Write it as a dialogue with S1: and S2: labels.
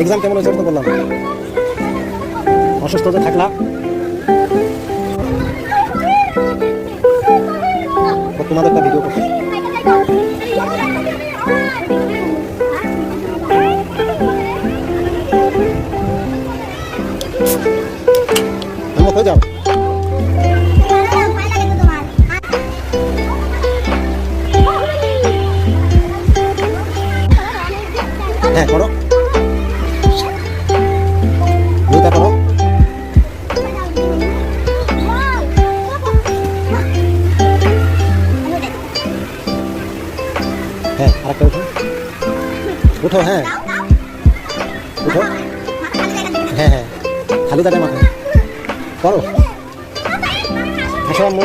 S1: Exam কেমন হয়েছে তো বললাম। অসুস্থ যে থাকলা তোমাদের একটা ভিডিও করছি। হয়ে যাও? হ্যাঁ করো। দুইটা করো। হ্যাঁ আরেকটা উঠো। উঠো হ্যাঁ। উঠো। হ্যাঁ হ্যাঁ। খালি জায়গায় মাথা করো। আসো, আম্মু।